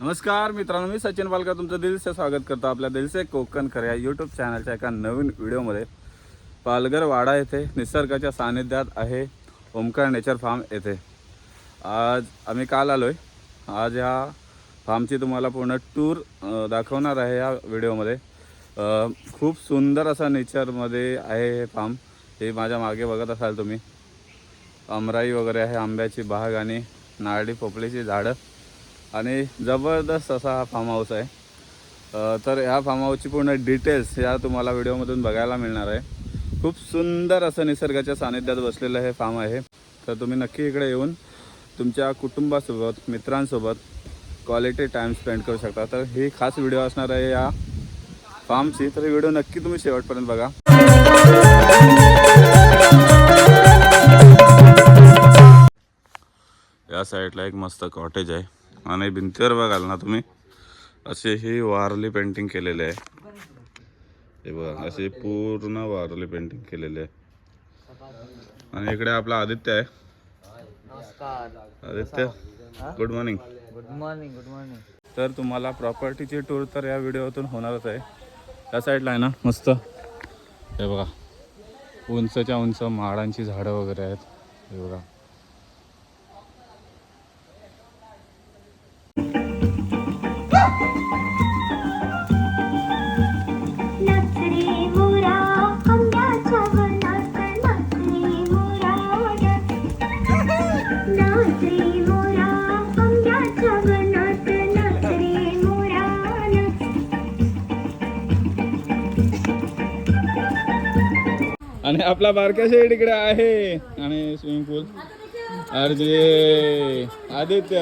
नमस्कार मित्रांनो मी सचिन पालकर तुमचं दिलसे स्वागत करतो आपल्या दिलसे कोकण खऱ्या यूट्यूब चॅनलच्या एका नवीन व्हिडिओमध्ये पालघर वाडा येथे निसर्गाच्या सानिध्यात आहे ओमकार नेचर फार्म येथे. आज आम्ही काल आलो आहे आज ह्या फार्मची तुम्हाला पूर्ण टूर दाखवणार आहे या व्हिडिओमध्ये खूप सुंदर असा नेचरमध्ये आहे हे फार्म हे माझ्या मागे बघत असाल तुम्ही. अमराई वगैरे आहे आंब्याची बाग आणि नारळी पोपळीची झाडं. आणि जबरदस्त असा हा फार्म हाऊस आहे. तर ह्या फार्म हाऊसची पूर्ण डिटेल्स या तुम्हाला व्हिडिओमधून बघायला मिळणार आहे. खूप सुंदर असं निसर्गाच्या सानिध्यात बसलेलं हे फार्म आहे. तर तुम्ही नक्की इकडे येऊन तुमच्या कुटुंबासोबत मित्रांसोबत क्वालिटी टाईम स्पेंड करू शकता. तर ही खास व्हिडिओ असणार आहे या फार्मची तर व्हिडिओ नक्की तुम्ही शेवटपर्यंत बघा. या साईडला एक मस्त कॉटेज आहे. आणि भिंतीवर बघाल ना तुम्ही असे ही वारली पेंटिंग केलेले आहे. हे बघा असे पूर्ण वारली पेंटिंग केलेले आहे. आणि इकडे आपला आदित्य आहे. नमस्कार. Aditya good morning good morning good morning तर तुम्हाला प्रॉपर्टीची टूर तर या व्हिडिओतून होणारच आहे. या साईडला आहे ना मस्त. हे बघा उंचच्या उंच माडांची झाडं वगैरे आहेत. हे बघा. आपला बारक्या शेड इकडे आहे. आणि स्विमिंग पूल अर्जे आदित्य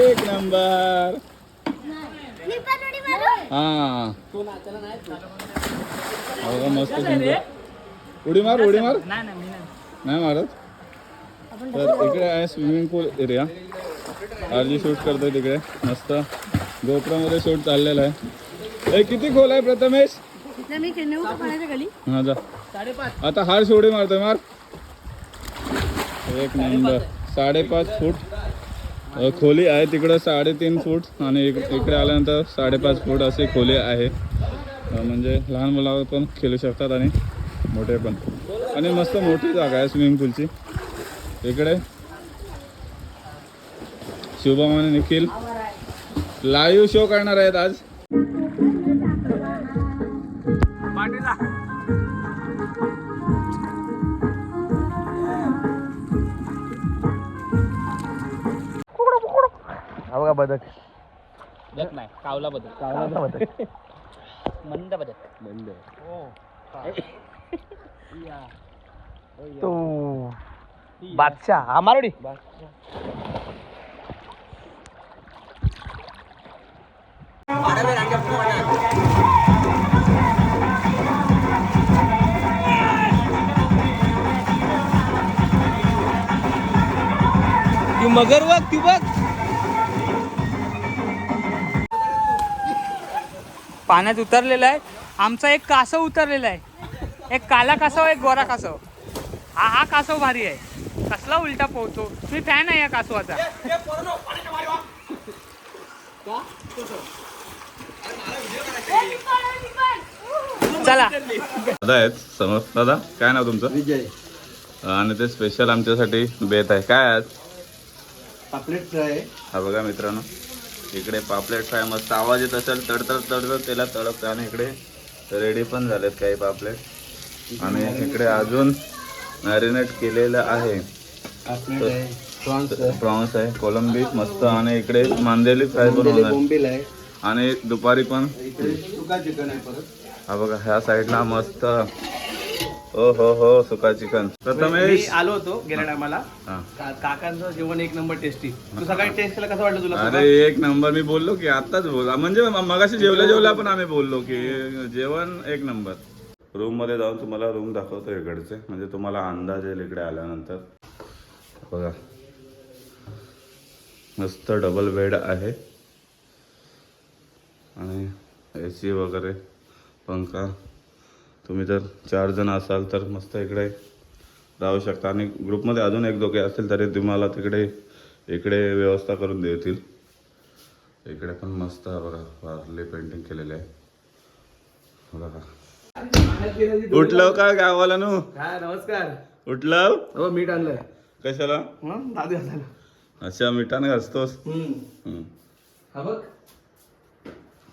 एक नंबर. हा. मस्त उडी मार उडी मार. नाही मारत. तर इकडे आहे swimming pool area RG shoot करतोय तिकडे. मस्त. गोप्रोमध्ये शूट चाललेलं आहे. किती खोल आहे प्रथमेश? हा जा. आता हार उडी मारतोय मार. एक नंबर. साडेपाच फूट. खोली आहे तिकडं साडेतीन फूट आणि इक- इकडे आल्यानंतर साडेपाच फूट अशी खोली आहे. म्हणजे लहान मुलं पण खेळू शकतात आणि मोठे पण. आणि मस्त मोठी जागा आहे स्विमिंग पूलची. इकडे. शुभम आणि निखिल. लाईव्ह शो करणार आहेत आज. बदक बदक नाही कावला बदक कावळा बदक मंद बदक बंद हो तो बादशाह हा मारोडी. तू मगर बघ तू बघ. पाण्यात उतरलेला आहे. आमचा एक कासव उतरलेला आहे. एक काला कासव एक गोरा कासव. हा हा कासव भारी आहे. कसला उलटा पोहतो? मी फॅन आहे या कासवाचा. चला. दादा आहेत. समोर दादा काय नाव तुमचं? विजय. आणि ते स्पेशल आमच्यासाठी बेत आहे. काय आज? पापलेट फ्राय हा बघा मित्रांनो. इकडे पापलेट फ्राय मस्त आवाज येत असेल तडतड तडतड त्याला तडकतं आणि इकडे रेडी पण झालेत काही पापलेट. आणि इकडे अजून मॅरिनेट केलेलं आहे. प्रॉन्स आहे. कोलंबी मस्त आणि इकडे मांदेली फ्राय पण होणार आणि दुपारी पण हा बघा ह्या साईडला मस्त हो हो हो सुका चिकन मी प्रथमेश आलो होतो गेल्या टायमाला. काकांचं जेवण एक नंबर टेस्टी तू सकाळी टेस्ट केला कसं वाटलं तुला अरे एक नंबर मी बोललो की आताच बोल. म्हणजे मगाशी जेवल्या जेवल्या पण आम्ही बोललो की जेवण एक नंबर. रूममध्ये जाऊन तुम्हाला रूम दाखवतो इकडचे. म्हणजे तुम्हाला अंदाज येईल इकडे आल्यानंतर. बघा. मस्त डबल बेड आहे. आणि ए सी वगैरे पंखा. तुम्ही जर चार जण असाल तर मस्त इकडे राहू शकता. आणि ग्रुपमध्ये अजून एक दोघे असतील तरी तुम्हाला तिकडे इकडे व्यवस्था करून देतील. इकडे पण मस्त बघा वारले पेंटिंग केलेले आहे. बघा. उठलं का गावाला नू नमस्कार. उठलं? हो मीठ आणलंय. कशाला? हं, अच्छा मिठाने घासतोस. हा.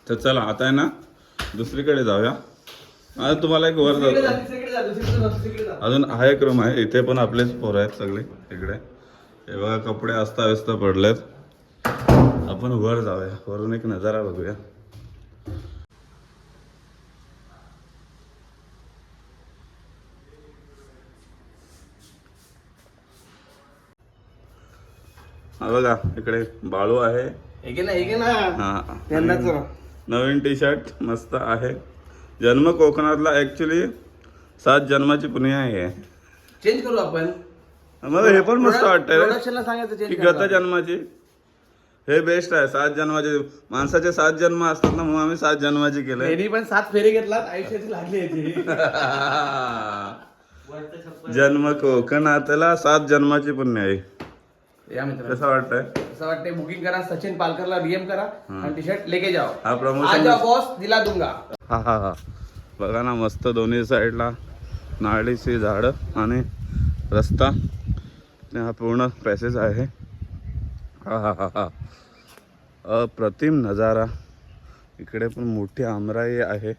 तर चला आता आहे ना दुसरीकडे जाऊया. आता तुम्हाला एक वर जातो. अजून हा एक रूम आहे. इथे पण आपलेच पोरं आहेत सगळे. इकडे. हे बघा कपडे अस्ताव्यस्त पडलेत. आपण वर जाऊया. वरून एक नजारा बघूया. हा बघा इकडे बाळू आहे. हे ना ना. नवीन टी शर्ट मस्त आहे. जन्म कोकणातला ऍक्च्युली सात जन्माची पुण्य आहे. चेंज करू आपण. मला हे पण मस्त वाटतंय. सांगायचं की गत जन्माची. हे बेस्ट आहे. सात जन्माचे माणसाचे सात जन्म असतात ना म्हणून आम्ही सात जन्माची त्यांनी पण सात फेरे घेतलात आयुष्याची लागली जन्म कोकणातला सात जन्माची पुण्य आहे. या मित्र कसं वाटतंय असं वाटतंय बुकिंग करा सचिन पालकरला डीएम करा आणि टी शर्ट लेके जाओ। हा आज प्रमोशन बॉस दिला दूंगा। हा हा हा। बघा ना मस्त दोन्ही साईडला नारळीची झाडं आणि रस्ता. आणि हा पूर्ण पॅसेज आहे. हा हा हा हा. अप्रतिम नजारा. इकडे पण मोठी आमराई आहे.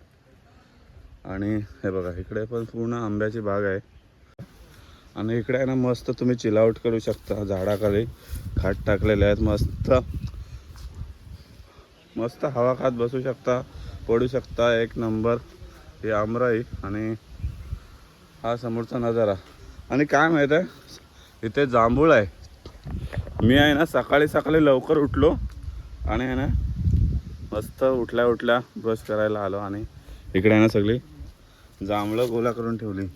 आणि हे बघा इकडे पण पूर्ण आंब्याची बाग आहे. आणि इकडे आहे ना मस्त तुम्ही चिलआउट करू शकता. झाडाखाली खाट टाकलेले आहेत मस्त. मस्त हवा खात बसू शकता पडू शकता. एक नंबर ही आमराई आणि हा समोरचा नजारा. आणि काय माहीत आहे इथे जांभूळ आहे. मी आहे ना सकाळी सकाळी लवकर उठलो आणि आहे ना मस्त उठल्या उठल्या ब्रश करायला आलो आणि इकडे आहे ना सगळी जांभळं गोला करून ठेवली.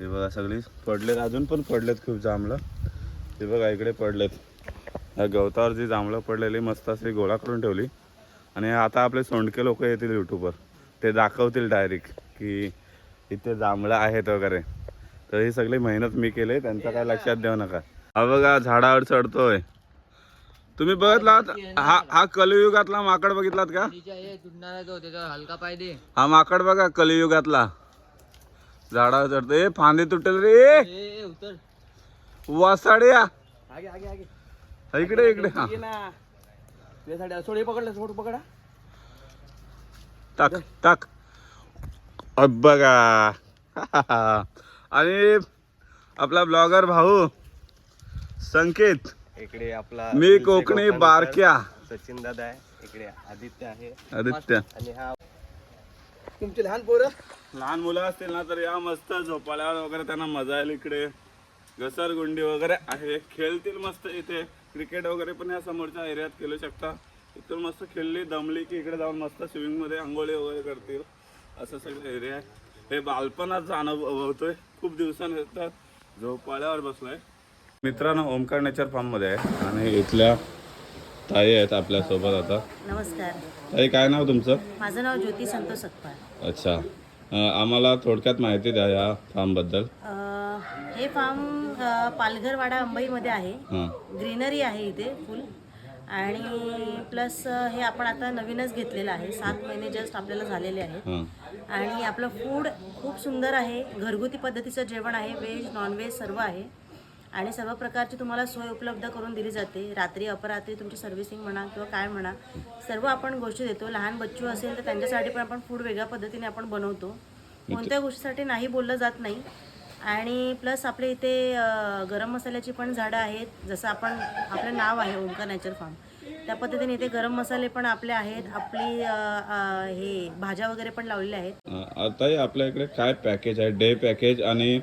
हे बघा सगळी पडलेत अजून पण पडलेत खूप जांभळं. हे बघा इकडे पडलेत. या गवतावर जी जांभळं पडलेली मस्त अशी गोळा करून ठेवली. आणि आता आपले सोंडके लोक येतील यूट्यूबवर ते दाखवतील डायरेक्ट की इथे जांभळं आहेत वगैरे. तर ही सगळी मेहनत मी केली त्यांचं काय लक्षात देऊ नका. हा बघा झाडावर चढतोय. तुम्ही बघितलात हा हा कलियुगातला माकड बघितलात का? तो हलका हा माकड बघा कलियुगातला. झाडावर चढतो ए फांदी तुटेल रे. ए, उतर. वासाड्या. आगे आगे आगे. इकडे इकडे हा. ये ना. तुझ्यासाठी सोड हे पकडलं सोड पकडा. टाक टाक. अब बघा. आणि आपला ब्लॉगर भाऊ संकेत. इकडे आपला मी कोकणी बारक्या. सचिन दादा आहे. इकडे आदित्य आहे. आदित्य. आणि हा तुमचे लहान पोरं? लहान मुलं असतील ना तर या मस्त झोपाळ्यावर वगैरे त्यांना मजा येईल इकडे. घसरगुंडी वगैरे आहे. खेळतील मस्त इथे. क्रिकेट वगैरे पण या समोरच्या एरियात खेळू शकता. इथून मस्त खेळली दमली की इकडे जाऊन मस्त स्विमिंगमध्ये आंघोळी वगैरे करतील. असं सगळं एरिया आहे. हे बालपणाचा अनुभव होतोय खूप दिवसांनी येतात झोपाळ्यावर बसलोय. मित्रांनो ओमकार नेचर फार्ममध्ये आहे. आणि इथल्या ताई आहेत आपल्यासोबत आता. नमस्कार. ताई काय नाव तुमचं? माझं नाव ज्योती संतोष सकपाळ अच्छा. आम्हाला थोडक्यात माहिती द्या या फार्मबद्दल. अं, हे फार्म अं, पालघरवाडा अंबईमध्ये आहे. हां. ग्रीनरी आहे इथे फुल. आणि प्लस हे आपण आता नवीनच घेतलेलं आहे. सात महिने जस्ट आपल्याला झालेले आहेत. हां. आणि आपलं फूड खूप सुंदर आहे. घरगुती पद्धतीचं जेवण आहे. व्हेज नॉनव्हेज सर्व आहे. आणि सर्व प्रकारची तुम्हाला सोय उपलब्ध करून दिली जाते. रात्री अपरात्री तुमची सर्व्हिसिंग म्हणा किंवा काय म्हणा सर्व आपण गोष्टी देतो. लहान बच्चू असेल तर त्यांच्यासाठी पण आपण फूड वेगळ्या पद्धतीने आपण बनवतो. कोणत्या गोष्टीसाठी नाही बोललं जात नाही. आणि प्लस आपल्या इथे गरम मसाल्याची पण झाडं आहेत. जसं आपण आपलं नाव आहे ओंकार नॅचर फार्म त्या पद्धतीने इथे गरम मसाले पण आपले आहेत. आपली हे भाज्या वगैरे पण लावलेल्या आहेत. आता आपल्या इकडे काय पॅकेज आहे? डे पॅकेज आणि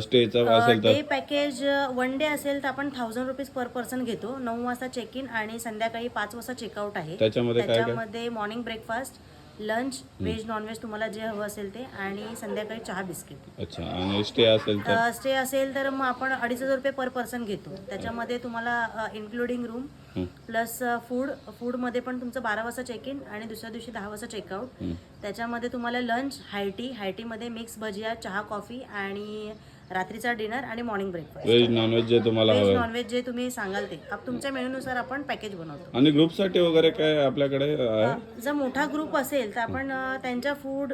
स्टेचं असेल तर. डे पॅकेज वन डे असेल तर आपण थाउजंड रुपीज पर पर्सन घेतो. नऊ वाजता चेक इन आणि संध्याकाळी पाच वाजता चेकआउट आहे. त्याच्यामध्ये काय काय? त्याच्यामध्ये morning breakfast lunch veg non veg तुम्हाला जे हवं असेल ते आणि संध्याकाळी चहा बिस्किट अच्छा आणि स्टे असेल तर? स्टे असेल तर मग आपण अडीच हजार रुपये पर पर्सन घेतो. त्याच्यामध्ये तुम्हाला इन्क्लुडिंग रूम हं. प्लस फूड फूडमध्ये पण तुमचं बारा वाजता चेक इन आणि दुसऱ्या दिवशी दहा वाजता चेकआउट त्याच्यामध्ये तुम्हाला लंच हायटी हायटीमध्ये मिक्स भजिया चहा कॉफी आणि रात्रीचा डिनर आणि मॉर्निंग ब्रेकफास्ट. व्हेज नॉनव्हेज जे तुम्हाला व्हेज हवं नॉनव्हेज जे तुम्ही सांगाल ते. आप- तुमच्या मेनूनुसार आपण पॅकेज बनवतो. आणि ग्रुपसाठी वगैरे काय आपल्याकडे आहे? जर मोठा ग्रुप असेल तर आपण अ, त्यांच्या फूड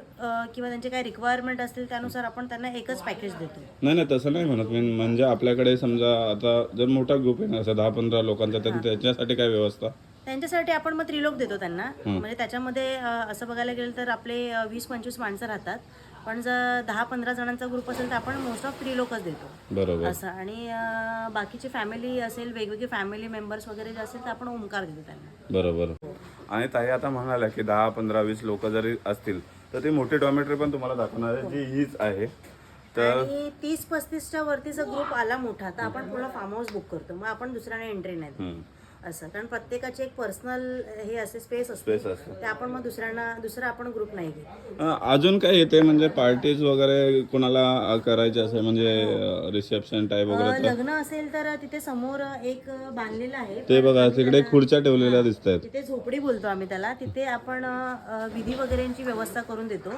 किंवा त्यांचे काही रिक्वायरमेंट असतील त्यानुसार आपण त्यांना एकच पॅकेज देतो. नाही नाही तसं नाही म्हणत मी. म्हणजे आपल्याकडे समजा आता जर मोठा ग्रुप आहे ना असं दहा पंधरा लोकांचा तर त्याच्यासाठी काय व्यवस्था? त्यांच्यासाठी आपण मग त्रिलोक देतो त्यांना. म्हणजे त्याच्यामध्ये अ, असं बघायला गेलं तर आपले वीस पंचवीस माणसं राहतात. पण जर दहा पंधरा जणांचा ग्रुप असेल तर आपण मोस्ट ऑफ त्रिलोकच देतो. बरोबर. असं आणि अ, बाकीची फॅमिली असेल वेगवेगळे फॅमिली मेंबर्स वगैरे जे असेल तर आपण ओमकार देतो त्यांना. बरोबर. आणि ताई आता म्हणाल्या की दहा पंधरा वीस लोक जरी असतील तर ती मोठी डॉमेटरी पण तुम्हाला दाखवणार आहे जी हीच आहे. तर आणि तीस पस्तीसच्या वरतीचा ग्रुप आला मोठा तर आपण पूर्ण फार्म हाऊस बुक करतो. मग आपण दुसऱ्याने एंट्री नाही देत. हम्म. असं. कारण प्रत्येकाची एक पर्सनल हे असे स्पेस असते. Space असते. ते आपण मग दुसऱ्यांना दुसरा आपण ग्रुप नाही घेत. अं, अजून काय येते म्हणजे पार्टीज वगैरे कोणाला अं, करायचे असेल? म्हणजे रिसेप्शन टाईप अ, वगैरे तर? लग्न असेल तर तिथे समोर एक बांधलेलं आहे. ते बघा तिकडे खुर्च्या ठेवलेल्या दिसत आहेत तिथे झोपडी बोलतो आम्ही त्याला. तिथे आपण अ, विधी वगैरेची व्यवस्था करून देतो.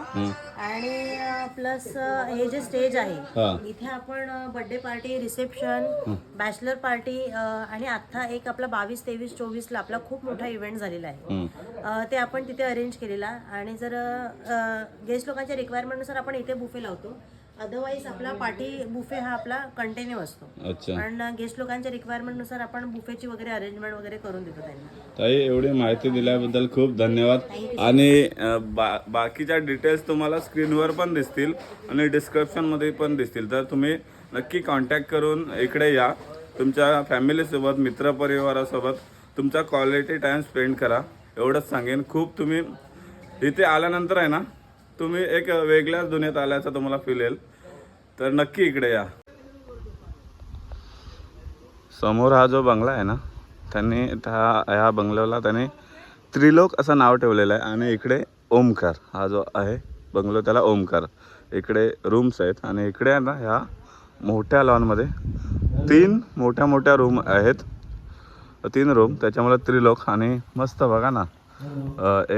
आणि प्लस हे जे स्टेज हा. आहे इथे आपण birthday party reception bachelor party आणि आता एक आपला बावीस तेवीस चोवीसला आपला खूप मोठा इव्हेंट झालेला आहे. ते आपण तिथे अरेंज केलेला. आणि जर गेस्ट लोकांच्या रिक्वायरमेंटनुसार आपण इथे बुफे लावतो. अदरवाईज आपला पार्टी बुफे हा आपला कंटिन्यू असतो. पण गेस्ट लोकांच्या रिक्वायरमेंटनुसार आपण बुफेची वगैरे अरेंजमेंट वगैरे करून देतो त्यांना. ताई एवढी माहिती दिल्याबद्दल खूप धन्यवाद. आणि बा बाकीच्या डिटेल्स तुम्हाला स्क्रीनवर पण दिसतील आणि डिस्क्रिप्शनमध्ये पण दिसतील. तर तुम्ही नक्की कॉन्टॅक्ट करून इकडे या. तुमच्या फॅमिलीसोबत मित्रपरिवारासोबत तुमचा क्वालिटी टाईम स्पेंड करा. एवढंच सांगेन. खूप तुम्ही इथे आल्यानंतर आहे ना तुम्ही एक वेगळ्याच दुनियेत आल्याचं तुम्हाला फील येईल. तर नक्की इकडे या. समोर हा जो बंगला आहे ना त्यांनी त्या ह्या बंगल्याला त्यांनी त्रिलोक असं नाव ठेवलेलं आहे. आणि इकडे ओमकार हा जो आहे बंगलो त्याला ओमकार. इकडे रूम्स आहेत. आणि इकडे आहे ना ह्या मोठ्या लॉनमध्ये तीन मोठ्या मोठ्या रूम आहेत. तीन रूम त्याच्यामुळे त्रिलोक आणि मस्त बघा ना.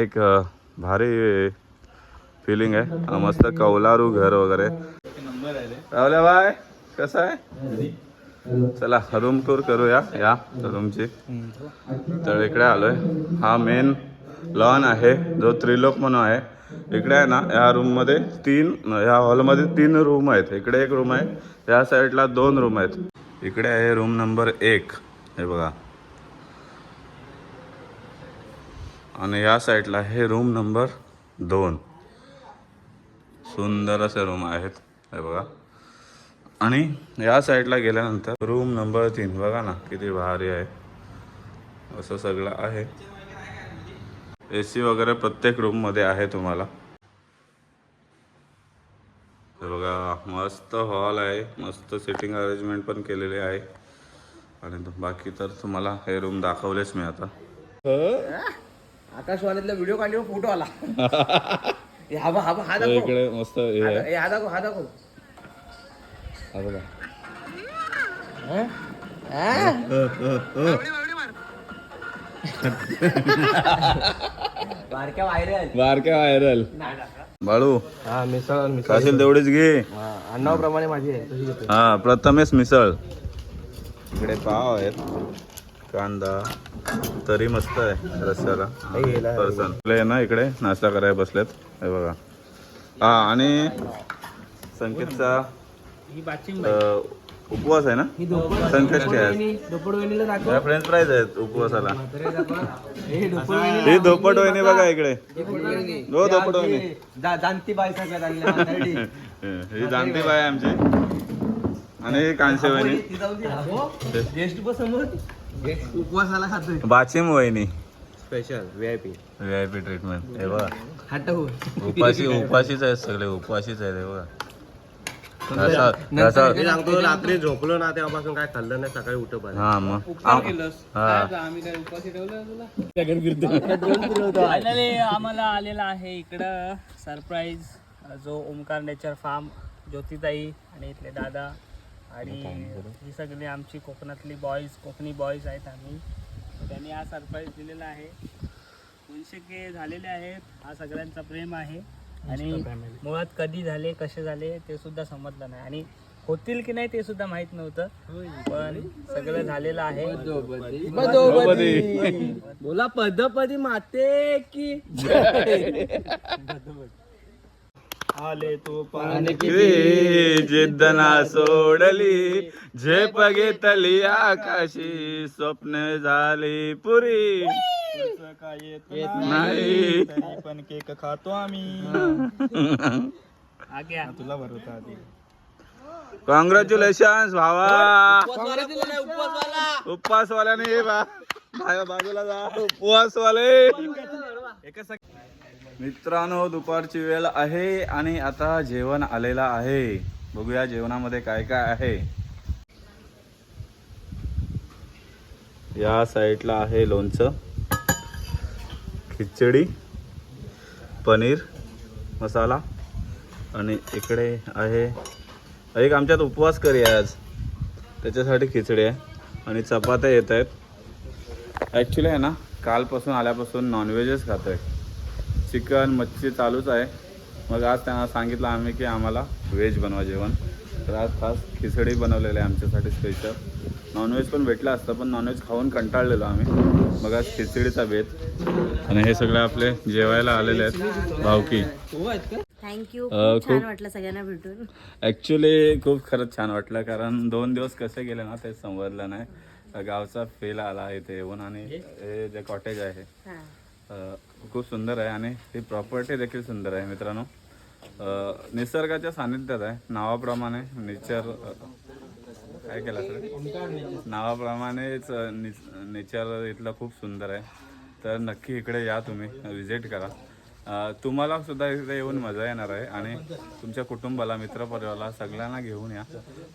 एक भारी फिलिंग आहे. मस्त कौलारू घर वगैरे. रावल्या बाय कसं आहे? चला रूम टूर करूया या रूमची तर इकडे आलोय. हा मेन लॉन आहे. जो त्रिलोक म्हणून आहे. इकडे आहे ना या रूममध्ये तीन या हॉलमध्ये तीन रूम आहेत. इकडे एक रूम आहे. या साईडला दोन रूम आहेत. इकडे आहे रूम नंबर एक. हे बघा. आणि या साईडला आहे रूम नंबर दोन. सुंदर असे रूम आहेत. हे बघा. आणि या साईडला गेल्यानंतर रूम नंबर तीन. बघा ना किती भारी आहे. असं सगळं आहे. ए सी वगैरे प्रत्येक रूममध्ये आहे तुम्हाला. हे बघा मस्त हॉल आहे. मस्त सिटिंग अरेंजमेंट पण केलेली आहे. आणि तो- बाकी तर तुम्हाला हे रूम दाखवलेच मी आता. आकाशवाणीतला व्हिडिओ काढल्यावर फोटो आला. हे हा हा हा इकडे मस्त हे हे हा दाखव हा दाखव. हा बघा. बारक्या वायरल बारक्या व्हायरल बाळू हा मिसळ तेवढीच घे. अन्नाप्रमाणे माझी आहे तशी घेतो. हा प्रथमेश मिसळ. इकडे पाव आहेत. कांदा. तरी मस्त आहे रस्त्याला पर्सन इकडे ना इकडे नाश्ता करायला बसलेत. हे बघा. हा आणि संकेतचा ही अ, उपवास आहे ना? संकष्टी आहे फ्रेंच फ्राईज आहेत उपवासाला. हे ही धोपट वहिनी बघा इकडे. हो धोपट वहिनी जाणती म्हातारडी. ही जाणती बाय आमची. आणि ही कांशी वहिनी उपवासाला खातोय. बाचिम वहिनी. Special VIP V I P treatment हे बघा. उपाशी उपाशीच आहेत सगळे उपाशीच आहेत हे बघा. मी सांगतो रात्री झोपलो ना तेव्हापासून काय खाल्लं नाही सकाळी उठ हा मग. हा. फायनली आम्हाला आलेला आहे इकडं सरप्राईज जो ओमकार नेचर फार्म ज्योतिताई आणि इथले दादा आणि ही सगळी आमची कोकणातली बॉईज कोकणी बॉईज आहेत आम्ही. त्यांनी हा सरप्राईज दिलेला आहे. दोनशे के झालेले आहेत. हा सगळ्यांचा प्रेम आहे. आणि मुळात कधी झाले कसे झाले ते सुद्धा समजलं नाही. आणि होतील की नाही ते सुद्धा माहीत नव्हतं पण सगळं झालेलं आहे. बोला पदपदी माते की? आले तो रे जिद्द ना सोडली झेप घेतली आकाशी स्वप्न झाली पुरी. नाही पण केक खातो आम्ही. आग्या. तुला भरवता आधी. कॉंग्रॅच्युलेशन भावा. उपवासवाल्याने ये बा. बाजूला जा. उपवासवाले. मित्रांनो दुपारची वेळ आहे आणि आता जेवण आलेलं आहे. बघूया जेवणामध्ये काय काय आहे. या साईडला आहे लोणचं. खिचडी पनीर मसाला. आणि इकडे आहे एक आमच्यात उपवास करी आज. त्याच्यासाठी खिचडी आहे. आणि चपात्या येत आहेत. ॲक्च्युली आहे ना कालपासून आल्यापासून नॉनव्हेजच खातो आहे चिकन मच्छी चालूच आहे. मग आज त्यांना सांगितलं आम्ही की आम्हाला व्हेज बनवा जेवण. तर आज खास खिचडी बनवलेलं आहे आमच्यासाठी स्पेशल नॉनव्हेज पण भेटलं असतं पण नॉनव्हेज खाऊन कंटाळलेलो आम्ही. मग आज खिचडीचा बेत. आणि हे सगळे आपले जेवायला आलेले आहेत भावकी थँक्यू. छान वाटलं सगळ्यांना भेटून. ॲक्च्युली खूप खरंच छान वाटलं कारण दोन दिवस कसे गेले ना ते समजलं नाही. गावचा फील आला इथे येऊन आणि हे जे कॉटेज आहे हा. खूप सुंदर आहे आणि ती प्रॉपर्टी देखील सुंदर आहे मित्रांनो. निसर्गाच्या सानिध्यात आहे. नावाप्रमाणे नेचर काय केलं सर? नावाप्रमाणेच नेचर इथलं खूप सुंदर आहे. तर नक्की इकडे या तुम्ही विजिट करा. तुम्हाला सुद्धा इथे येऊन मजा येणार आहे आणि तुमच्या कुटुंबाला मित्रपरिवाराला सगळ्यांना घेऊन या.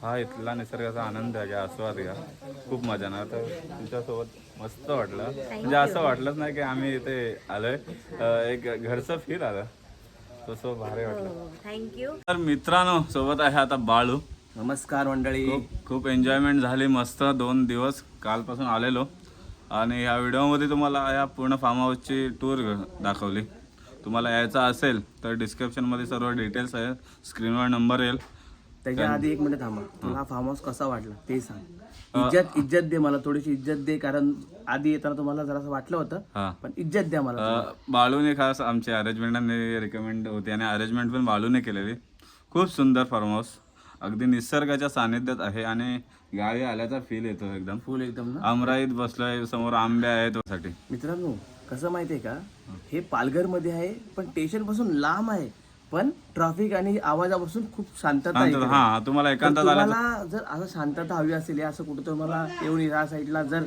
हा इथला निसर्गाचा आनंद घ्या आस्वाद घ्या. खूप मजा येणार. तर तुमच्यासोबत मस्त वाटलं. म्हणजे असं वाटलंच नाही की आम्ही इथे आलोय. एक घरचं फील आलं. तसं भारी वाटलं. थँक्यू तर मित्रांनो सोबत आहे आता बाळू. नमस्कार मंडळी. खूप एन्जॉयमेंट झाली. मस्त दोन दिवस कालपासून आलेलो. आणि या व्हिडिओमध्ये तुम्हाला या पूर्ण फार्म हाऊसची टूर दाखवली. तुम्हाला यायचं असेल तर डिस्क्रिप्शनमध्ये सर्व डिटेल्स आहे स्क्रीनवर नंबर येईल. त्याच्या आधी एक मिनिट थांबा. तुला फार्म हाऊस कसा वाटला ते सांग. इज्जत इज्जत दे मला थोडीशी इज्जत दे कारण आधी येताना तुम्हाला जरासं वाटलं होतं पण इज्जत द्या मला बाळूने खास आमची अरेंजमेंटने रिकमेंड होती आणि अरेंजमेंट पण बाळूने केलेली. खूप सुंदर फार्म हाऊस अगदी निसर्गाच्या सानिध्यात आहे आणि गावी आल्याचा फील येतो एकदम. फुल एकदम ना? आमराईत बसलोय समोर आंबे आहेत साठी मित्रांनो कसं माहितीये का? हे पालघरमध्ये आहे पण स्टेशनपासून लांब आहे. पण ट्रॅफिक आणि आवाजापासून खूप शांतता आहे इकडे. हा तुम्हाला एकांतात तुम्हाला जर असं शांतता हवी असेल या असं कुठं तुम्हाला येऊन या साईडला जर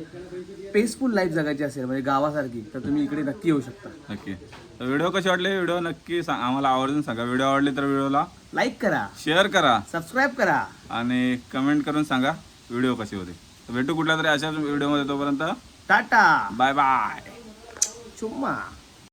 पीसफुल लाईफ जगायची असेल म्हणजे गावासारखी तर तुम्ही इकडे नक्की येऊ शकता. नक्की. तर व्हिडिओ कशी वाटले? व्हिडिओ नक्की सांग आम्हाला आवर्जून सांगा. व्हिडिओ आवडली तर व्हिडिओला लाईक करा. शेअर करा. सबस्क्राईब करा. आणि कमेंट करून सांगा. व्हिडिओ कशी होती? तर भेटू कुठल्या तरी अशाच व्हिडिओमध्ये तोपर्यंत टाटा. Bye bye. चुम्मा.